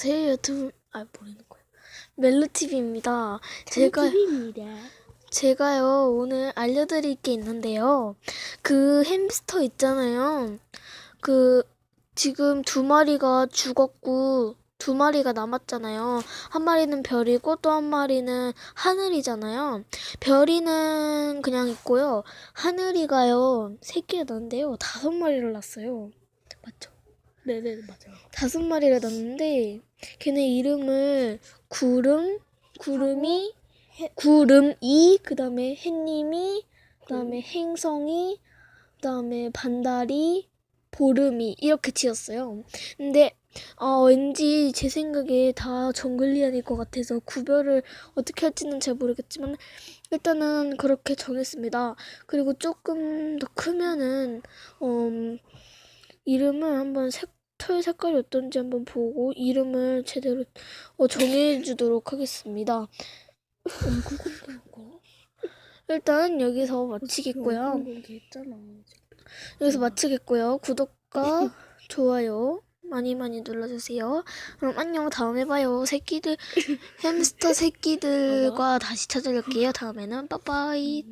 제 유튜브 아 뭐라는 거야 멜로 TV입니다. 제가 TV입니다. 제가요 오늘 알려드릴 게 있는데요. 그 햄스터 있잖아요. 그 지금 두 마리가 죽었고 두 마리가 남았잖아요. 한 마리는 별이고 또 한 마리는 하늘이잖아요. 별이는 그냥 있고요. 하늘이가요 새끼가 낳는데요. 다섯 마리를 낳았어요. 맞죠? 네네 맞아요. 다섯 마리를 낳았는데 걔네 이름을 구름, 구름이, 구름이, 그 다음에 햇님이, 그 다음에 행성이, 그 다음에 반달이, 보름이 이렇게 지었어요. 근데 어, 왠지 제 생각에 다 정글리안일 것 같아서 구별을 어떻게 할지는 잘 모르겠지만 일단은 그렇게 정했습니다. 그리고 조금 더 크면은 음, 이름을 한번 색, 털 색깔이 어떤지 한번 보고 이름을 제대로 어, 정해주도록 하겠습니다. 일단 여기서 마치겠고요. 있잖아. 여기서 마치겠고요. 구독과 좋아요 많이 많이 눌러주세요. 그럼 안녕 다음에 봐요. 새끼들 햄스터 새끼들과 다시 찾아올게요. 다음에는 빠빠이.